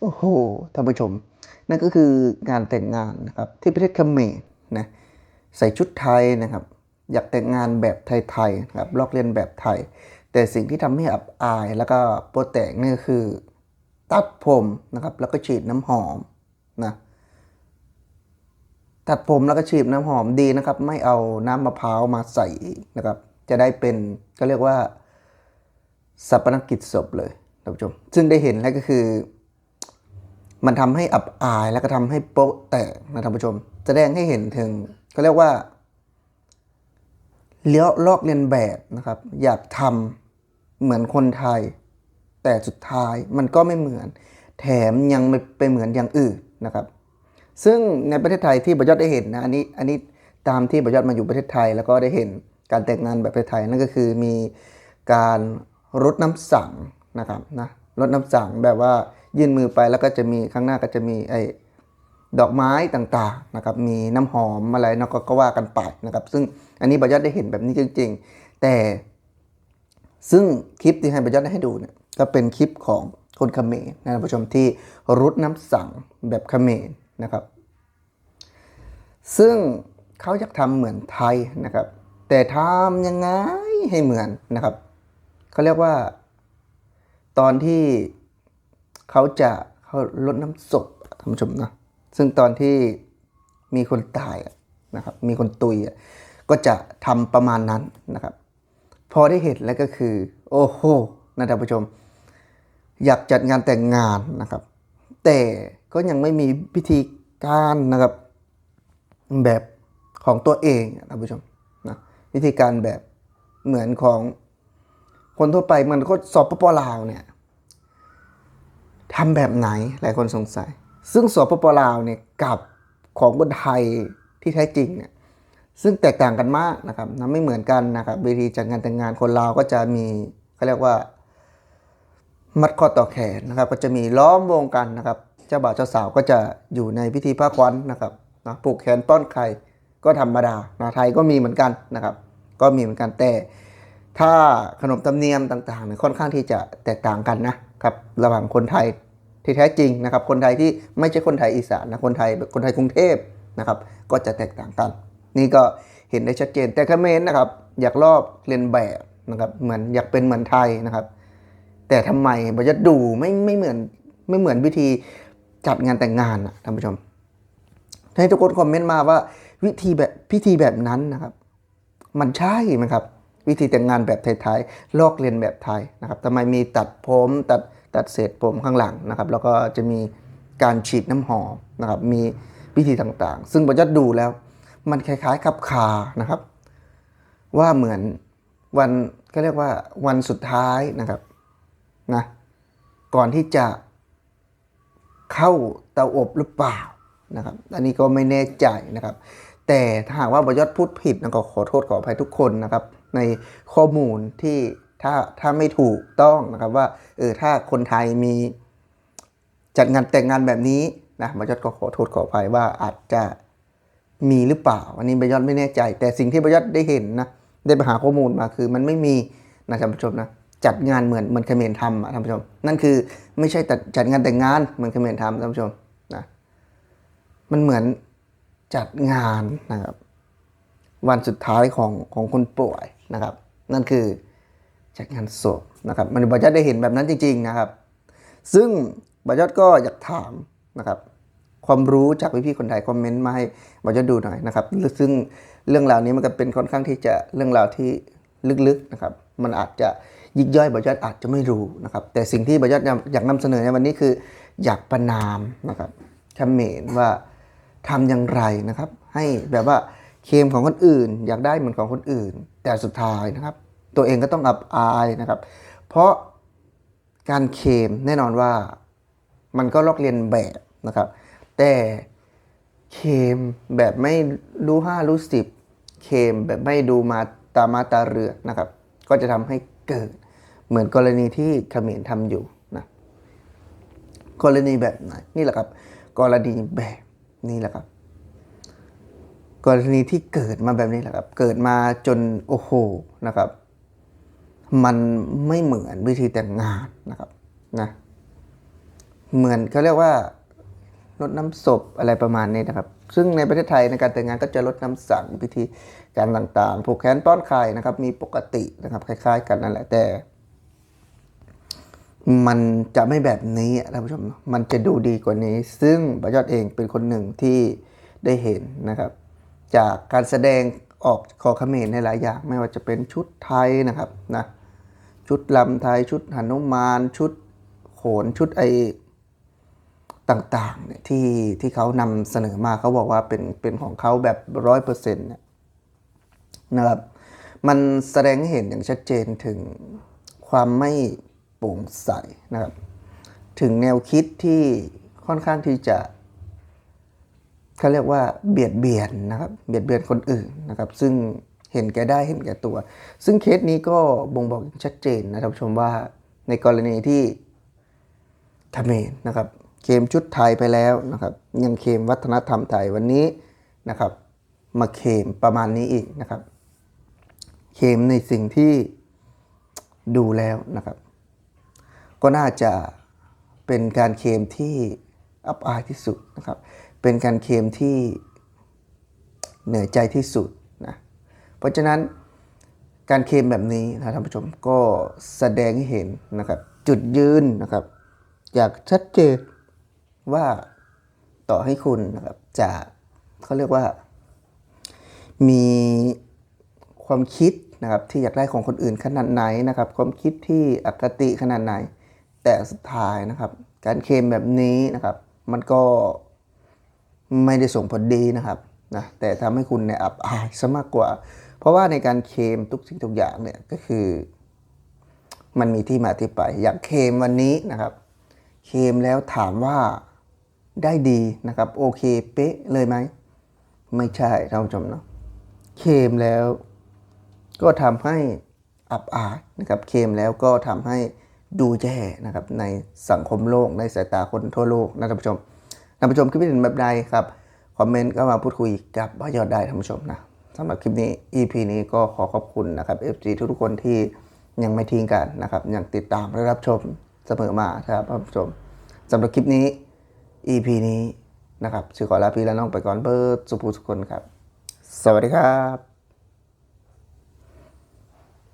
โอ้โหท่านผู้ชม นั่นก็คืองานแต่งงานนะครับที่ประเทศเขมรนะใส่ชุดไทยนะครับ อยากแต่งงานแบบไทยๆนะครับลอกเลียนแบบไทย แต่สิ่งที่ทำให้อับอายแล้วก็โปรแตกนี่คือ ตัดผมนะครับแล้วก็ฉีดน้ำหอมนะตัดผมแล้วก็ฉีดน้ำหอมดีนะครับ ไม่เอาน้ำมะพร้าวมาใส่นะครับ จะได้เป็นก็เรียกว่าสัปนกิจศพเลยท่านผู้ชม ซึ่งได้เห็นแล้วก็คือ มันทำให้อับอายแล้วก็ทำให้โป๊ะแตกนะท่านผู้ชม แสดงให้เห็นถึงเขาเรียกว่าเลี้ยวลอกเลียนแบบนะครับ อยากทำเหมือนคนไทย แต่สุดท้ายมันก็ไม่เหมือน แถมยังไม่ไปเหมือนอย่างอื่นนะครับ ซึ่งในประเทศไทยที่บยอดได้เห็นนะอันนี้อันนี้ตามที่บยอดมาอยู่ประเทศไทย แล้วก็ได้เห็นการแต่งงานแบบประเทศไทยนั่นก็คือมีการรดน้ำสังนะครับนะรดน้ำสังแบบว่า ยื่นมือไปแล้วก็จะมีข้างหน้าก็จะมีไอ้ดอกไม้ต่างๆนะครับมีน้ำหอมอะไรนะก็ก็ว่ากันไปนะครับ ซึ่งอันนี้บยอดได้เห็นแบบนี้จริง ๆ แต่ซึ่งคลิปที่ให้บรรยายได้ให้ดูเนี่ยก็เป็นคลิปของคนเขมรนะท่านผู้ชมที่รุดน้ำสั่งแบบเขมรนะครับ ซึ่งเขาอยากทำเหมือนไทยนะครับ แต่ทำยังไงให้เหมือนนะครับเขาเรียกว่า ตอนที่ เขาจะเขาลดน้ำศพท่านผู้ชมนะซึ่งตอนที่มีคนตายนะครับมีคนตุยก็จะทำประมาณนั้นนะครับ พอได้เห็นแล้วก็คือ โอ้โหนะท่านผู้ชม อยากจัดงานแต่งงานนะครับ แต่ก็ยังไม่มีพิธีการนะครับแบบของตัวเองท่านผู้ชมนะวิธีการแบบเหมือนของคนทั่วไปมันก็สอบปปลาวเนี่ย ทำแบบไหนหลายคนสงสัย ซึ่งสปปลาวเนี่ยกับของคนไทยที่แท้จริงเนี่ยซึ่งแตกต่างกันมากนะครับนะไม่เหมือนกันนะครับเวทีจัดงานแต่งงานคนลาวก็จะมีเขาเรียกว่า มัดข้อต่อแขนนะครับ ก็จะมีล้อมวงกันนะครับเจ้าบ่าวเจ้าสาวก็จะอยู่ในพิธีผ้าควันนะครับนะผูกแขนป้อนไข่ก็ธรรมดานะไทยก็มีเหมือนกันนะครับ ก็มีเหมือนกันแต่ถ้าขนบธรรมเนียมต่างๆเนี่ยค่อนข้างที่จะแตกต่างกันนะครับระหว่างคนไทย ที่แท้จริงนะครับ คนไทยที่ไม่ใช่คนไทยอีสานนะคนไทยคนไทยกรุงเทพนะครับ ก็จะแตกต่างกัน นี่ก็เห็นได้ชัดเจน แต่เขมรนะครับ อยากลอกเลียนแบบนะครับเหมือนอยากเป็นเหมือนไทยนะครับ แต่ทำไมบจะดูไม่ไม่เหมือนไม่เหมือนวิธีจัดงานแต่งงานนะท่านผู้ชมให้ทุกคนคอมเมนต์มาว่าวิธีแบบพิธีแบบนั้นนะครับ มันใช่ไหมครับ วิธีแต่งงานแบบไทยๆลอกเลียนแบบไทยนะครับทำไมมีตัดผมตัด ตัดเศษผมข้างหลังนะครับแล้วก็จะมีการฉีดน้ำหอมนะครับมีวิธีต่างๆ ซึ่งบจะดูแล้ว มันคล้ายๆขับคานะครับ ว่าเหมือนวันก็เรียกว่าวันสุดท้ายนะครับนะก่อนที่จะเข้าเตาอบหรือเปล่านะครับ อันนี้ก็ไม่แน่ใจนะครับ แต่ถ้าหากว่าบยอดพูดผิดนะก็ขอโทษขออภัยทุกคนนะครับ ในข้อมูลที่ ถ้าถ้าไม่ถูกต้องนะครับว่าเออถ้าคนไทยมีจัดงานแต่งงานแบบนี้นะบยอดก็ขอโทษขออภัยว่าอาจจะมีหรือเปล่า อันนี้บยอดไม่แน่ใจ แต่สิ่งที่บยอดได้เห็นนะได้ไปหาข้อมูลมาคือมันไม่มีนะท่านผู้ชมนะจัดงานเหมือนเหมือนเขมรทำอะท่านผู้ชม นั่นคือไม่ใช่จัดจัดงานแต่งงานเหมือนเขมรทำท่านผู้ชมนะมันเหมือนจัดงานนะครับ วันสุดท้ายของของคนป่วยนะครับ นั่นคือ จัดงานศพนะครับ มันบรรยัติได้เห็นแบบนั้นจริง ๆนะครับ ซึ่งบรรยัติก็อยากถามนะครับ ความรู้จากพี่ๆคนไทยคอมเมนต์มาให้บรรยัติดูหน่อยนะครับ ซึ่งเรื่องราวนี้มันก็เป็นค่อนข้างที่จะเรื่องราวที่ลึกๆนะครับ มันอาจจะยิกย่อยบรรยัติอาจจะไม่รู้นะครับ แต่สิ่งที่บรรยัติอยากนำเสนอในวันนี้คือ อยากประนามนะครับคำเมรว่าทำอย่างไรนะครับ ให้แบบว่าเคมของคนอื่น อยากได้เหมือนของคนอื่น แต่สุดท้ายนะครับ ตัวเองก็ต้องอับอายนะครับ เพราะการเคมแน่นอนว่ามันก็ลอกเลียนแบบนะครับ แต่เคมแบบไม่รู้ห้ารู้สิบเคมแบบไม่ดูมาตามาตาเรือนะครับ ก็จะทำให้เกิดเหมือนกรณีที่เขมรทำอยู่นะกรณีแบบไหนนี่แหละครับ กรณีแบบนี้แหละครับ กรณีที่เกิดมาแบบนี้แหละครับ เกิดมาจนโอ้โหนะครับ มันไม่เหมือนวิธีแต่งงานนะครับนะเหมือนเขาเรียกว่าลดน้ำศพอะไรประมาณนี้นะครับ ซึ่งในประเทศไทยในการแต่งงานก็จะลดน้ำสังพิธีการต่างๆ ผูกแขนป้อนไข่นะครับ มีปกตินะครับ คล้าย ๆ กันนั่นแหละแต่ มันจะไม่แบบนี้อะท่านผู้ชม มันจะดูดีกว่านี้ ซึ่งประยอดเองเป็นคนหนึ่งที่ได้เห็นนะครับ จากการแสดงออกคอเขมรในหลายอย่าง ไม่ว่าจะเป็นชุดไทยนะครับนะ ชุดลำไทยชุดหนุมานชุดโขนชุดไอต่างๆเนี่ยที่ที่เขานำเสนอมาเขาบอกว่าเป็นเป็นของเขาแบบร้อยเปอร์เซ็นต์นะครับมันแสดงให้เห็นอย่างชัดเจนถึงความไม่โปร่งใสนะครับ ถึงแนวคิดที่ค่อนข้างที่จะเขาเรียกว่าเบียดเบียนนะครับ เบียดเบียนคนอื่นนะครับ ซึ่ง เห็นแก่ได้เห็นแก่ตัว ซึ่งเคสนี้ก็บ่งบอกอย่างชัดเจนนะท่านผู้ชมว่าในกรณีที่ทเมรนะครับเคมชุดไทยไปแล้วนะครับ ยังเคมวัฒนธรรมไทยวันนี้นะครับ มาเคมประมาณนี้อีกนะครับ เคมในสิ่งที่ดูแล้วนะครับ ก็น่าจะเป็นการเคมที่อับอายที่สุดนะครับ เป็นการเคมที่เหนื่อยใจที่สุด เพราะฉะนั้นการเคลมแบบนี้นะท่านผู้ชมก็แสดงให้เห็นนะครับจุดยืนนะครับอยากชัดเจนว่าต่อให้คุณนะครับจะเขาเรียกว่า มีความคิดนะครับที่อยากได้ของคนอื่นขนาดไหนนะครับ ความคิดที่อคติขนาดไหน แต่สุดท้ายนะครับ การเคลมแบบนี้นะครับ มันก็ไม่ได้ส่งผลดีนะครับนะแต่ทำให้คุณเนี่ยอับอายซะมากกว่า เพราะว่าในการเคมทุกสิ่งทุกอย่างเนี่ยก็คือ มันมีที่มาที่ไป อย่างเคมวันนี้นะครับ เคมแล้วถามว่าได้ดีนะครับ โอเคเป๊ะเลยไหม ไม่ใช่ท่านผู้ชมเนาะเคมแล้วก็ทำให้อับอายนะครับเคมแล้วก็ทำให้ดูแย่นะครับในสังคมโลกในสายตาคนทั่วโลกนะท่านผู้ชมท่านผู้ชมคิดเห็นแบบใดครับ คอมเมนต์ก็มาพูดคุยกับว่ายอดได้ท่านผู้ชมนะ สำหรับคลิปนี้ EP นี้ก็ขอขอบคุณนะครับ FG ทุกๆคนที่ยังไม่ทิ้งกันนะครับ ยังติดตามและรับชมเสมอมาครับท่านผู้ชมสำหรับคลิปนี้ EP นี้นะครับชื่อขอลาพี่และน้องไปก่อนเบิร์ดสุภูสุคนครับ สวัสดีครับ